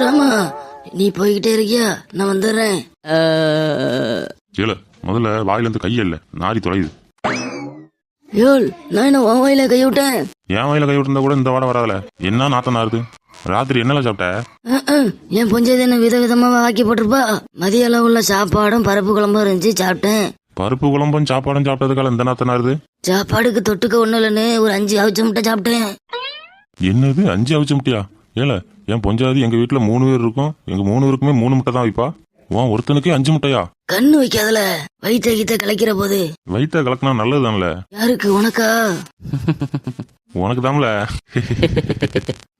முத்துராமா நீ போய்கிட்டே இருக்கியா? நான் வந்துடுறேன். இல்ல முதல்ல வாயில இருந்து கைய இல்ல நாரி தொலையுது. யோல் நான் என்ன உன் வாயில கை விட்டேன்? என் வாயில கை விட்டுருந்தா கூட இந்த வாடை வராதுல. என்ன நாத்தம் நாருது ராத்திரி என்னல சாப்பிட்ட? என் புஞ்சது என்ன விதவிதமா ஆக்கி போட்டிருப்பா? மதிய அளவுள்ள சாப்பாடும் பருப்பு குழம்பும் இருந்துச்சு சாப்பிட்டேன். பருப்பு குழம்பும் சாப்பாடும் சாப்பிட்டதுக்கால இந்த நாத்தம் நாருது சாப்பாடுக்கு தொட்டுக்க ஒண்ணு இல்லைன்னு ஒரு அஞ்சு அவிச்ச முட்டை சாப்பிட்டேன். என்னது அஞ்சு அவிச்சு முட்டியா? ஏல என் பொஞ்சாதி எங்க வீட்டுல மூணு பேர் இருக்கும். எங்க மூணு பேருக்குமே மூணு முட்டை தான் வைப்பா. உன் ஒருத்தனுக்கே அஞ்சு முட்டையா? கண்ணு வைக்காதல. வயிற்ற கீத்த கலைக்கிற போது. வயிற்ற கலக்கினா நல்லதுதான்ல யாருக்கு உனக்கா? உனக்கு தான்ல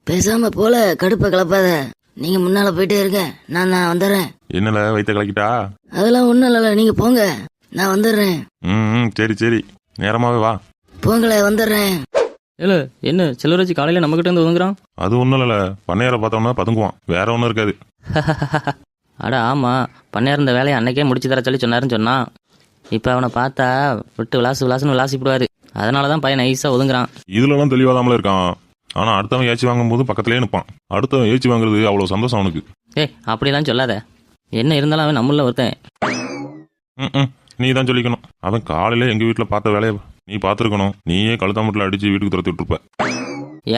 பேசாம போல கடுப்பை கலப்பாத. நீங்க முன்னால போயிட்டே இருங்க. நான் நான் வந்துடுறேன் என்னல வயிற்ற கலக்கிட்டா? அதெல்லாம் ஒண்ணும் இல்லைல்ல நீங்க போங்க. நான் வந்துடுறேன் ம் ம், சரி சரி. நேரமாவே வா. போங்களே வந்துடுறேன் இல்ல என்ன செல்வராஜ் காலையில நம்ம கிட்ட இருந்து ஒதுங்குறான்? அது ஒண்ணும் இல்ல பண்ணையார பார்த்தோம்னா பதுங்குவான். வேற ஒண்ணும் இருக்காது. அட ஆமா. பண்ணையார் இந்த வேலையை அன்னைக்கே முடிச்சு தர சொல்லி சொன்னாருன்னு சொன்னான் இப்போ அவனை பார்த்தா விட்டு விளாசு விளாசுன்னு விளாசிப்படுவாரு. அதனால தான் பையன் நைஸாக ஒதுங்குறான். இதுலலாம் தெளிவாதாமல இருக்கான். ஆனா அடுத்தவன் ஏச்சி வாங்கும்போது பக்கத்துலயே நிப்பான். அடுத்தவன் ஏச்சி வாங்குறது அவ்வளவு சந்தோஷம் அவனுக்கு. ஏய் அப்படிலாம் சொல்லாத. என்ன இருந்தாலும் அவன் நம்மள ஒருத்தன். ம், நீ தான் சொல்லிக்கணும். அவன் காலையில எங்க வீட்டுல பார்த்த வேலையை நீ பார்த்துருக்கணும். நீயே கழுத்தாமட்டில் அடிச்சு வீட்டுக்கு துரத்தி விட்டுருப்ப.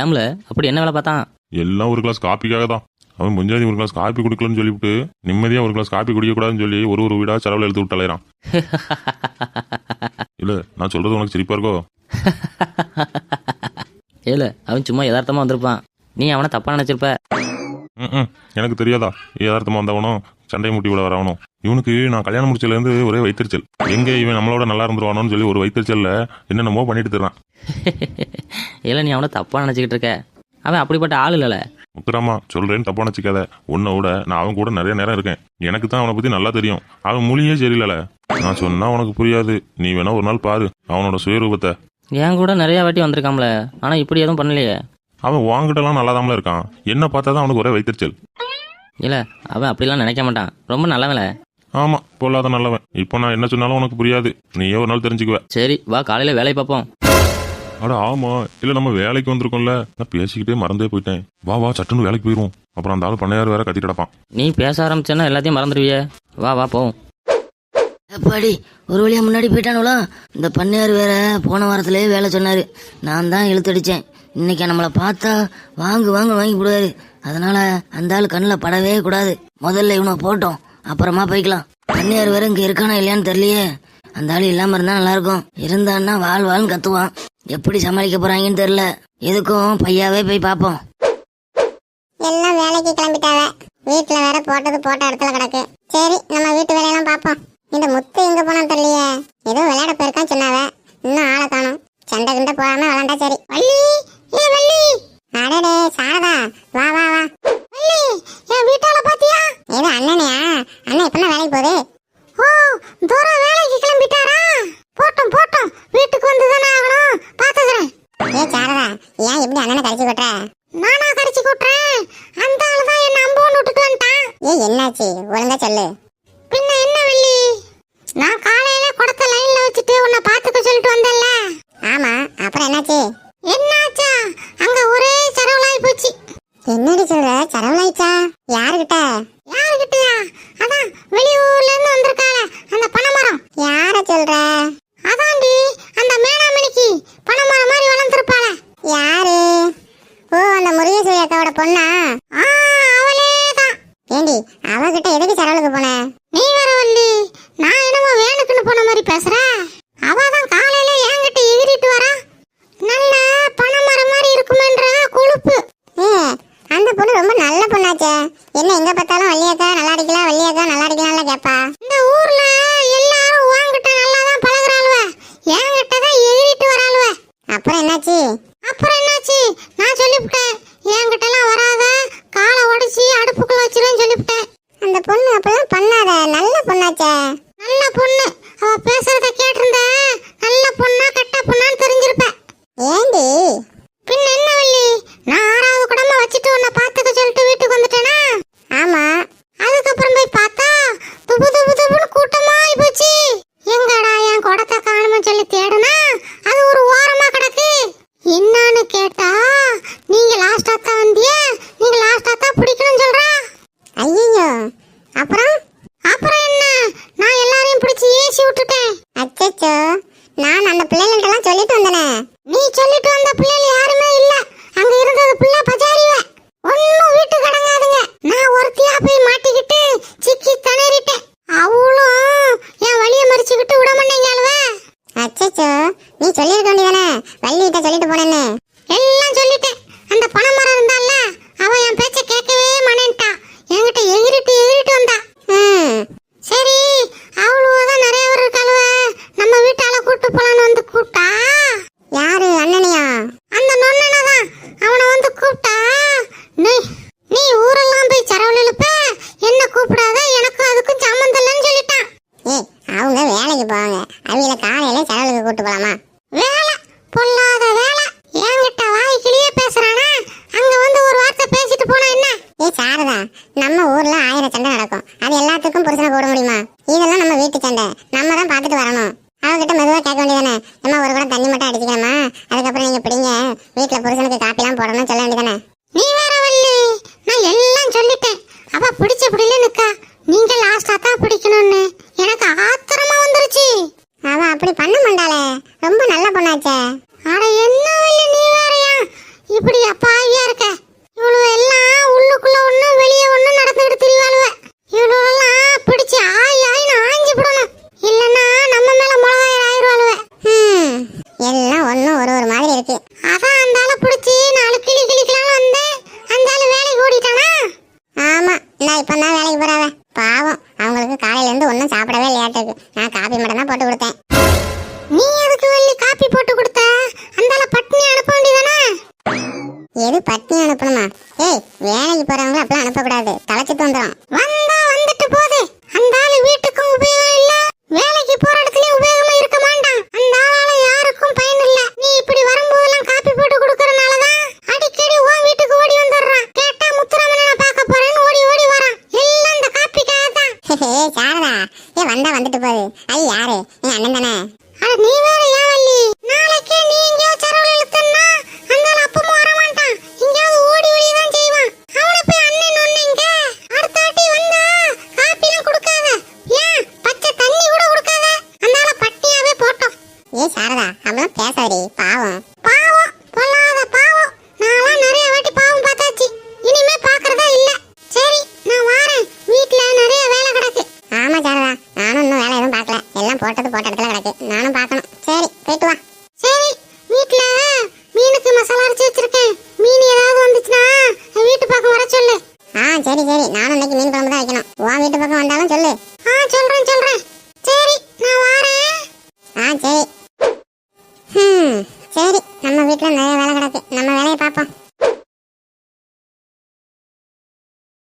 ஏம்ல? அப்படி என்ன வேலை பார்த்தான்? எல்லாம் ஒரு கிளாஸ் காப்பிக்காக தான். அவன் முஞ்சாதி ஒரு கிளாஸ் காப்பி குடிக்கலன்னு சொல்லிவிட்டு நிம்மதியா ஒரு கிளாஸ் காப்பி குடிக்கக்கூடாதுன்னு சொல்லி ஒரு ஒரு வீடா செலவில் எடுத்து விட்டு அலையறான் இல்ல நான் சொல்றது உனக்கு சிரிப்பா இருக்கோ? ஏல அவன் சும்மா யதார்த்தமா வந்திருப்பான். நீ அவனை தப்பா நினைச்சிருப்ப. ம், எனக்கு தெரியாதா? யதார்த்தமா வந்தவனும் சண்டை முட்டி விட வரவனும் இவனுக்கு நான் கல்யாணம் முடிச்சதுல இருந்து ஒரே வைத்தறிச்சல். எங்க இவன் நம்மளோட நல்லா இருந்துருவானோன்னு சொல்லி ஒரு வைத்தறிச்சல்ல என்னென்னமோ பண்ணிட்டு தர்றான். ஏல நீ அவனை தப்பா நினைச்சுக்கிட்டு இருக்க. அவன் அப்படிப்பட்ட ஆள் இல்லல. முத்துராமா சொல்றேன்னு தப்பா நினைச்சுக்காத. உன்னை விட நான் அவன் கூட நிறைய நேரம் இருக்கேன். எனக்கு தான் அவனை பத்தி நல்லா தெரியும். அவன் மொழியே சரியில்லைல. நான் சொன்னா உனக்கு புரியாது. நீ வேணா ஒரு நாள் பாரு. அவனோட சுயரூபத்தை. என் கூட நிறைய வாட்டி வந்திருக்காம்ல. ஆனா இப்படி எதுவும் பண்ணலையே. அவன் வாங்கிட்டலாம் நல்லா இருக்கான். என்ன பார்த்தா தான் அவனுக்கு ஒரே வைத்தறிச்சல். இல்ல அவன் அப்படிலாம் நினைக்க மாட்டான். ரொம்ப நல்லவன்ல. ஆமா பொல்லாத நல்லவன். இப்போ நான் என்ன சொன்னாலும் உனக்கு புரியாது. நீயே ஒரு நாள் தெரிஞ்சுக்குவ. சரி வா காலையில வேலையை பார்ப்போம் அட ஆமா. இல்ல நம்ம வேலைக்கு வந்திருக்கோம்ல. நான் பேசிக்கிட்டே மறந்தே போயிட்டேன். வா வா சட்டுன்னு வேலைக்கு போயிருவோம் அப்புறம் அந்த ஆள் பண்ணையார் வேற கத்தி கிடப்பான். நீ பேச ஆரம்பிச்சேன்னா எல்லாத்தையும் மறந்துடுவியே. வா வா போவோம். அப்பாடி ஒரு வழியா முன்னாடி போயிட்டானுங்களா இந்த பண்ணையார் வேற போன வாரத்திலே வேலை சொன்னாரு. நான் தான் இழுத்தடிச்சேன். இன்னைக்கு நம்மளை பார்த்தா வாங்கு வாங்க வாங்கி விடுவாரு அதனால அந்த ஆள் கண்ணில் படவே கூடாது. முதல்ல இவனை போட்டோம். அப்புறமா போய்க்கலாம். தண்ணியார் வேற இங்க இருக்கானா இல்லையான்னு தெரியலையே. அந்த ஆள் இல்லாம இருந்தா நல்லா இருக்கும் இருந்தான்னா வாழ் வாழ்னு கத்துவான். எப்படி சமாளிக்க போறாங்கன்னு தெரியல. எதுக்கும் பையாவே போய் பார்ப்போம். எல்லாம் வேலைக்கு கிளம்பிட்டாவ? வீட்டுல வேற போட்டது போட்ட இடத்துல கிடக்கு. சரி நம்ம வீட்டு வேலையெல்லாம் பார்ப்போம். இந்த முத்து எங்க போனா தெரியலையே ஏதோ விளையாட போயிருக்கான்னு சொன்னாவ இன்னும் ஆளை காணும் சண்டை கிண்ட போகாம விளாண்டா சரி வள்ளி ஏ வள்ளி அடடே சாரதா வா வா வா வள்ளி என் வீட்டால பாத்தியா ஏதோ அண்ணனையா அண்ணன் எப்பனா வேலைக்கு போகுது ஓ தூரம் வேலைக்கு கிளம்பிட்டாரா போட்டோம் போட்டோம் வீட்டுக்கு வந்து தானே ஆகணும் பாத்துக்கிறேன் ஏ சாரதா ஏன் இப்படி அண்ணனை கடிச்சு கொட்டுற நானா கடிச்சு கொட்டுறேன் அந்த ஆளு தான் என்ன அம்போன்னு விட்டுட்டு வந்துட்டான் ஏ என்னாச்சு ஒழுங்கா சொல்லு பின்ன என்ன வெள்ளி நான் காலையில குடத்த லைன்ல வச்சுட்டு உன்னை பாத்துக்க சொல்லிட்டு வந்தேன்ல ஆமா அப்புறம் என்னாச்சு என்னாச்சா அங்க ஒரே சரவலாய் போச்சு என்னடி சொல்ற சரவலாயிச்சா யாருகிட்ட யாருகிட்டயா அதான் வெளியூர்ல இருந்து வந்திருக்காள அந்த பனைமரம் யார சொல்ற அதாண்டி அந்த மேனாமணிக்கு பனைமரம் மாதிரி வளர்ந்துருப்பாள யாரு ஓ அந்த முருகேஸ்வரி அக்காவோட பொண்ணா ஆ அவளே தான் ஏண்டி அவகிட்ட எதுக்கு சரவலுக்கு போன நீ வேற வள்ளி நான் என்னமோ வேணுக்குன்னு போன மாதிரி பேசுற அவ தான் காலையில என்கிட்ட எகிரிட்டு வரா நல்ல பனைமரம் மாதிரி இருக்குமேன்ற கொழுப்பு அந்த பொண்ணு ரொம்ப நல்ல பொண்ணாச்சே என்ன எங்க பார்த்தாலும் வள்ளியக்கா கிட்ட சொல்லிட்டு போனேன்னு. ஐயப்பா அனுப்பணுமா ஏய் வேலைக்கு போறவங்கள அப்பெல்லாம் அனுப்பக்கூடாது. தலைச்சு தந்துடும் வந்தா வந்துட்டு போது. அந்த ஆளு வீட்டுக்கும் உபயோகம் இல்ல. வேலைக்கு போற இடத்துலயும் உபயோகமா இருக்க மாட்டான். அந்த ஆளால யாருக்கும் பயன் இல்ல. நீ இப்படி வரும்போதெல்லாம் காப்பி போட்டு கொடுக்கறனாலதான் அடிக்கடி உன் வீட்டுக்கு ஓடி வந்துடுறான். கேட்டா முத்துராமன் பார்க்க போறேன்னு ஓடி ஓடி வரான். எல்லாம் அந்த காப்பிக்காக தான். சாரதா. ஏ வந்தா வந்துட்டு போகுது அது யாரு? என் அண்ணன் தானே? நீ வேற போட்டது போட்ட இடத்துல கிடக்கு. நானும் பார்க்கணும். சரி போயிட்டு வா. சரி வீட்டுல மீனுக்கு மசாலா அரைச்சி வச்சிருக்கேன். மீன் ஏதாவது வந்துச்சுன்னா வீட்டு பக்கம் வர சொல்லு. ஆ சரி சரி. நானும் இன்னைக்கு மீன் குழம்பு தான் வைக்கணும். உன் வீட்டு பக்கம் வந்தாலும் சொல்லு. ஆ சொல்றேன் சொல்றேன். சரி நான் வாரேன். ஆ சரி. சரி. நம்ம வீட்டுல நிறைய வேலை கிடக்கு. நம்ம வேலையை பார்ப்போம்.